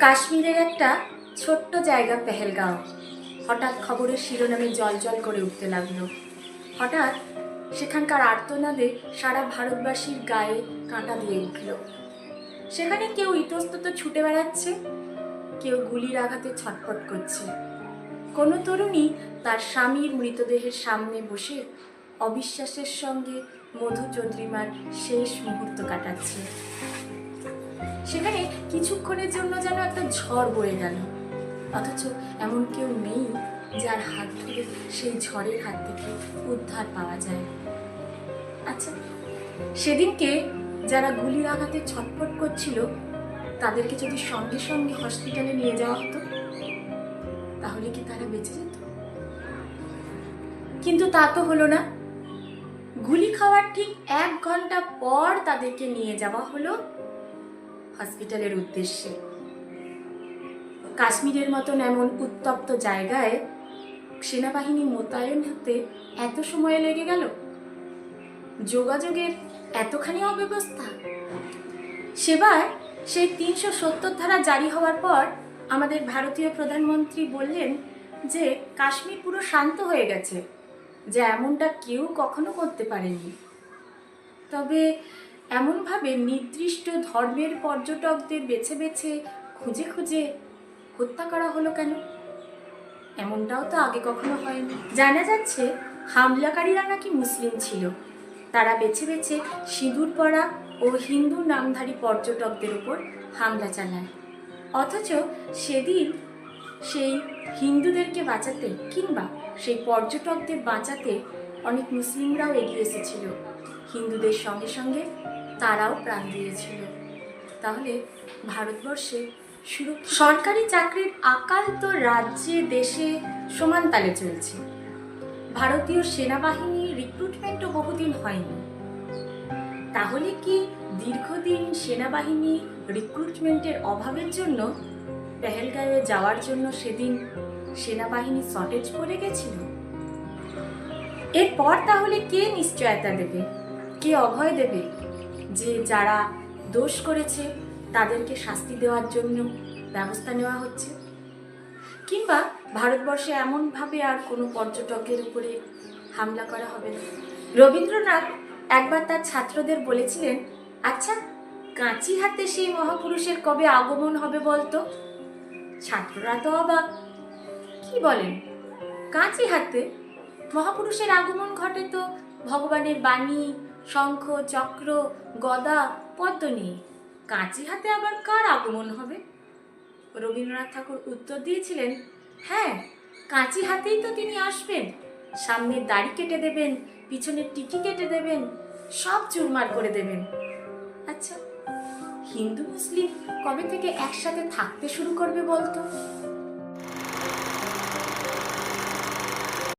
কাশ্মীরের একটা ছোট্ট জায়গা, পেহেলগাঁও। হঠাৎ খবরের শিরোনামে জল জল করে উঠতে লাগল। হঠাৎ সেখানকার আর্তনাদে সারা ভারতবাসীর গায়ে কাঁটা দিয়ে উঠল। সেখানে কেউ ইতস্তত ছুটে বেড়াচ্ছে, কেউ গুলির আঘাতে ছটফট করছে। কোনো তরুণী তার স্বামীর মৃতদেহের সামনে বসে অবিশ্বাসের সঙ্গে মধু চন্দ্রিমার শেষ মুহূর্ত কাটাচ্ছে। সেখানে কিছুক্ষণের জন্য যেন একটা ঝড় বয়ে গেল। অথচ এমন কেউ নেই যার হাত ধরে সেই ঝড়ের হাত থেকে উদ্ধার পাওয়া যায়। আচ্ছা সেদিনকে যারা গুলির আঘাতে ছটফট করছিল, তাদেরকে যদি সঙ্গে সঙ্গে হসপিটালে নিয়ে যাওয়া হতো, তাহলে কি তারা বেঁচে যেত? কিন্তু তা তো হলো না। গুলি খাওয়ার ঠিক এক ঘণ্টা পর তাদেরকে নিয়ে যাওয়া হলো হসপিটালের উদ্দেশ্যে। কাশ্মীরের মতন এমন উত্তপ্ত জায়গায় সেনাবাহিনী মোতায়েন হতে এত সময় লেগে গেল? যোগাযোগের এতখানি অব্যবস্থা? সেবার সেই তিনশো সত্তর ধারা জারি হওয়ার পর আমাদের ভারতীয় প্রধানমন্ত্রী বললেন যে কাশ্মীর পুরো শান্ত হয়ে গেছে, যে এমনটা কেউ কখনো করতে পারেনি। তবে এমনভাবে নির্দিষ্ট ধর্মের পর্যটকদের বেছে বেছে খুঁজে খুঁজে হত্যা করা হলো কেন? এমনটাও তো আগে কখনো হয়নি। জানা যাচ্ছে, হামলাকারীরা নাকি মুসলিম ছিল। তারা বেছে বেছে সিঁদুর পরা ও হিন্দু নামধারী পর্যটকদের উপর হামলা চালায়। অথচ সেদিন সেই হিন্দুদেরকে বাঁচাতে কিংবা সেই পর্যটকদের বাঁচাতে অনেক মুসলিমরাও এগিয়ে এসেছিল। হিন্দুদের সঙ্গে সঙ্গে তারাও প্রাণ দিয়েছিল। তাহলে ভারতবর্ষে সরকারি চাকরির আকাল তো রাজ্যে, দেশে সমান তালে চলছে। ভারতীয় সেনাবাহিনী রিক্রুটমেন্টও বহুদিন হয়নি। তাহলে কি দীর্ঘদিন সেনাবাহিনী রিক্রুটমেন্টের অভাবের জন্য পেহেলগাঁয়ে যাওয়ার জন্য সেদিন সেনাবাহিনী শর্টেজ পড়ে গেছিল? এরপর তাহলে কে নিশ্চয়তা দেবে? কে অভয় দেবে? যে যারা দোষ করেছে, তাদেরকে শাস্তি দেওয়ার জন্য ব্যবস্থা নেওয়া হচ্ছে। কিংবা ভারতবর্ষে এমনভাবে আর কোনো পর্যটকের উপরে হামলা করা হবে না। রবীন্দ্রনাথ একবার তার ছাত্রদের বলেছিলেন আচ্ছা কাঁচি হাতে সেই মহাপুরুষের কবে আগমন হবে বলতো? ছাত্ররা তো অবাক। কি বলেন? কাঁচি হাতে মহাপুরুষের আগমন ঘটে তো ভগবানের বাণী শঙ্খ, চক্র, গদা পদ্ম নিয়ে কাঁচি হাতে আবার কার আগমন হবে? রবীন্দ্রনাথ ঠাকুর উত্তর দিয়েছিলেন হ্যাঁ কাঁচি হাতেই তো তিনি আসবেন। সামনের দাড়ি কেটে দেবেন, পিছনে টিকি কেটে দেবেন, সব চুরমার করে দেবেন। আচ্ছা হিন্দু, মুসলিম কবে থেকে একসাথে থাকতে শুরু করবে বলতো?